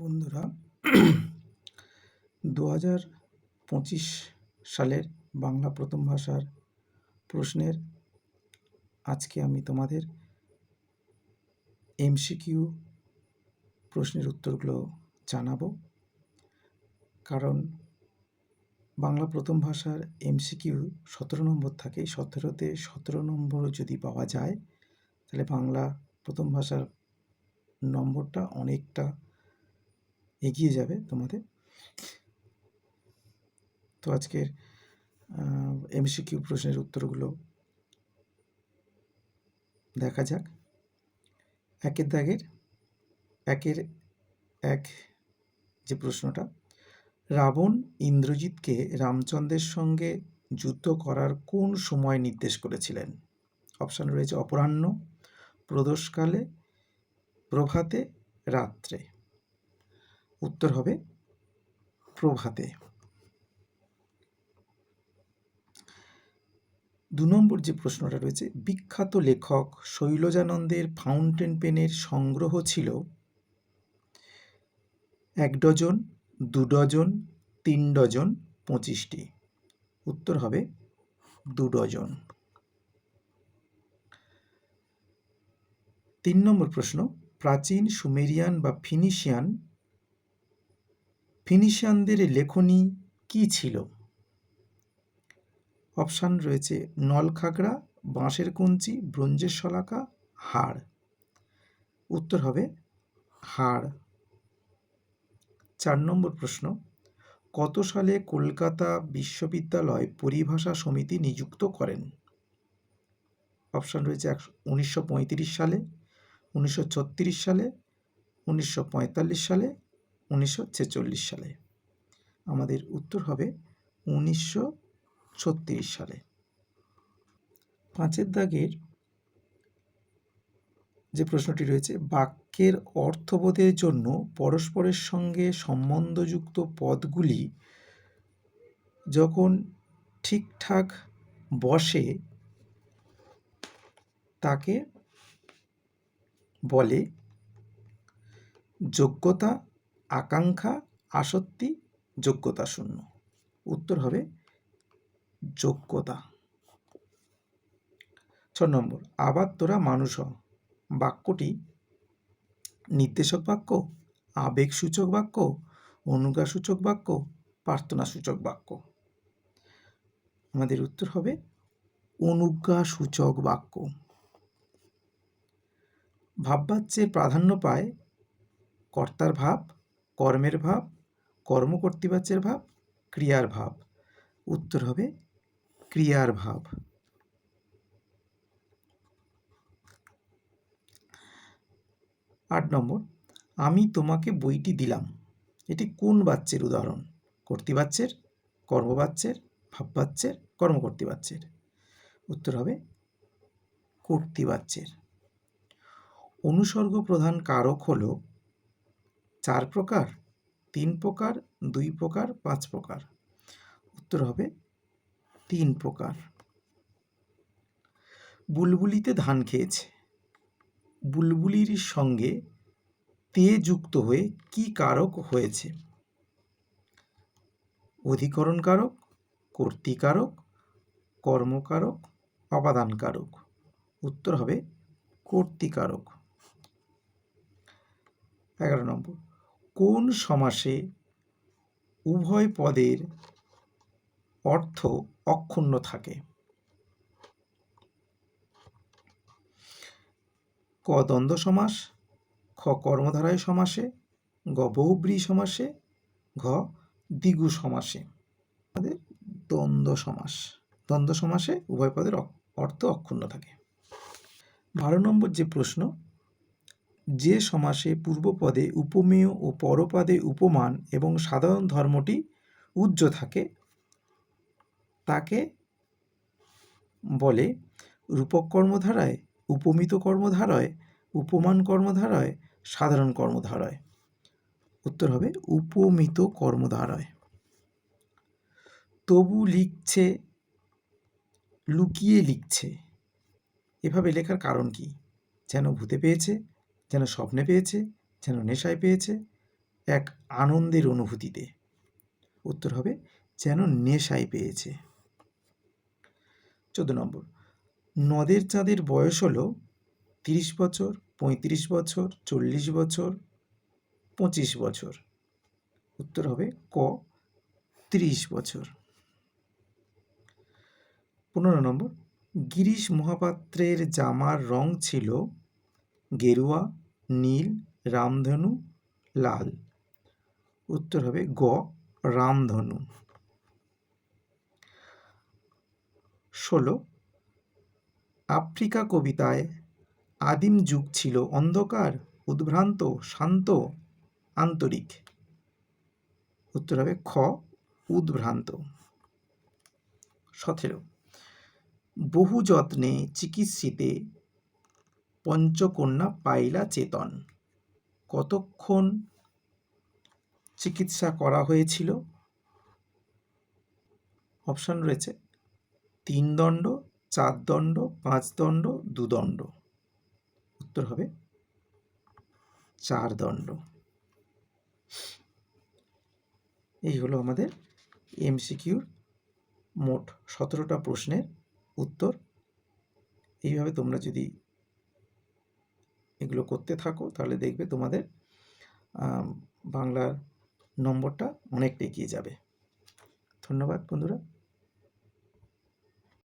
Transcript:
বন্ধুরা দু হাজার পঁচিশ সালের বাংলা প্রথম ভাষার প্রশ্নের আজকে আমি তোমাদের এমসিকিউ প্রশ্নের উত্তরগুলো জানাব। কারণ বাংলা প্রথম ভাষার এমসিকিউ সতেরো নম্বর থাকে। সতেরোতে সতেরো নম্বর যদি পাওয়া যায়, তাহলে বাংলা প্রথম ভাষার নম্বরটা অনেকটা এগিয়ে যাবে তোমাদের। তো আজকের এমসিকিউ প্রশ্নের উত্তরগুলো দেখা যাক। একের দাগের, একের, এক যে প্রশ্নটা, রাবণ ইন্দ্রজিৎকে রামচন্দ্রের সঙ্গে যুদ্ধ করার কোন সময় নির্দেশ করেছিলেন? অপশান রয়েছে অপরাহ্ন, প্রদোষকালে, প্রভাতে, রাত্রে। উত্তর হবে প্রভাতে। দু নম্বর যে প্রশ্নটা রয়েছে, বিখ্যাত লেখক শৈলজানন্দের ফাউন্টেন পেনের সংগ্রহ ছিল এক ডজন, দু ডজন, তিন ডজন, পঁচিশটি। উত্তর হবে দু ডজন। তিন নম্বর প্রশ্ন, প্রাচীন সুমেরিয়ান বা ফিনিশিয়ান ফিনিশিয়ানদের লেখনী কী ছিল? অপশান রয়েছে নলখাগড়া, বাঁশের কঞ্চি, ব্রোঞ্জের শলাকা, হাড়। উত্তর হবে হাড়। চার নম্বর প্রশ্ন, কত সালে কলকাতা বিশ্ববিদ্যালয় পরিভাষা সমিতি নিযুক্ত করেন? অপশান রয়েছে উনিশশো সালে, উনিশশো ছত্রিশ সালে, উনিশশো পঁয়তাল্লিশ সালে উনিশশো ছেচল্লিশ সালে। আমাদের উত্তর হবে উনিশশো ছত্রিশ সালে। পাঁচের দাগের যে প্রশ্নটি রয়েছে, বাক্যের অর্থবোধের জন্য পরস্পরের সঙ্গে সম্বন্ধযুক্ত পদগুলি যখন ঠিকঠাক বসে, তাকে বলে যোগ্যতা আকাঙ্ক্ষা, আসক্তি, যোগ্যতা শূন্য। উত্তর হবে যোগ্যতা। ছ নম্বর, আবার তোরা মানুষ বাক্যটি নির্দেশক বাক্য, আবেগসূচক বাক্য, অনুজ্ঞাসূচক বাক্য, প্রার্থনাসূচক বাক্য। আমাদের উত্তর হবে অনুজ্ঞাসূচক বাক্য। ভাববাচ্যের প্রাধান্য পায় কর্তার ভাব কর্মের ভাব কর্মকর্তৃবাচ্যের ভাব, ক্রিয়ার ভাব। উত্তর হবে ক্রিয়ার ভাব। আট নম্বর, আমি তোমাকে বইটি দিলাম। এটি কোন বাচ্চের উদাহরণ? কর্তৃবাচ্যের কর্মবাচ্যের ভাববাচ্যের কর্মকর্তৃবাচ্যের উত্তর হবে কর্তৃবাচ্যের অনুসর্গ প্রধান কারক হল চার প্রকার, তিন প্রকার, দুই প্রকার, পাঁচ প্রকার। উত্তর হবে তিন প্রকার। বুলবুলিতে ধান খেয়েছে। বুলবুলির সঙ্গে তে যুক্ত হয়ে কি কারক হয়েছে? অধিকরণ কারক কর্তিকারক কর্মকারক অপাদানকারক উত্তর হবে কর্তিকারক এগারো নম্বর। কোন সমাসে উভয় পদের অর্থ অক্ষুণ্ণ থাকে? ক দ্বন্দ্ব সমাস, খ কর্মধারায় সমাসে, গ বহুব্রী সমাসে, ঘ দ্বিগু সমাসে। আমাদের দ্বন্দ্ব সমাস, দ্বন্দ্ব সমাসে উভয় পদের অর্থ অক্ষুণ্ণ থাকে। বারো নম্বর যে প্রশ্ন যে সমাসে পূর্বপদে উপমেয় ও পরপদে উপমান এবং সাধারণ ধর্মটি উজ্জ্ব থাকে, তাকে বলে রূপক কর্মধারায়, উপমিত কর্মধারায়, উপমান কর্মধারায়, সাধারণ কর্মধারায়। উত্তর হবে উপমিত কর্মধারায়। তবু লিখছে, লুকিয়ে লিখছে। এভাবে লেখার কারণ কি? যেন ভূতে পেয়েছে যেন স্বপ্নে পেয়েছে, যেন নেশায় পেয়েছে এক আনন্দের অনুভূতিতে। উত্তর হবে, যেন নেশায় পেয়েছে। চোদ্দ নম্বর, নদের চাঁদের বয়স হলো তিরিশ বছর, পঁয়ত্রিশ বছর, চল্লিশ বছর, পঁচিশ বছর। উত্তর হবে ক, তিরিশ বছর। পনেরো নম্বর, গিরিশ মহাপাত্রের জামার রং ছিল গেরুয়া নীল, রামধনু, লাল। উত্তর হবে গ, রামধনু। ষোলো, আফ্রিকা কবিতায় আদিম যুগ ছিল অন্ধকার, উদ্ভ্রান্ত, শান্ত, আন্তরিক। উত্তর হবে খ, উদ্ভ্রান্ত। সতেরো বহু যত্নে চিকিৎসিতে পঞ্চকন্যা পাইলা চেতন। কতক্ষণ চিকিৎসা করা হয়েছিল? অপশান রয়েছে, তিন দণ্ড, চার দণ্ড, পাঁচ দণ্ড দুদণ্ড উত্তর হবে, চার দণ্ড। এই হলো আমাদের এমসিকিউর মোট সতেরোটা প্রশ্নের উত্তর। এইভাবে তোমরা যদি এগুলো করতে থাকো তাহলে দেখবে তোমাদের বাংলার নম্বরটা অনেকটা এগিয়ে যাবে। ধন্যবাদ বন্ধুরা।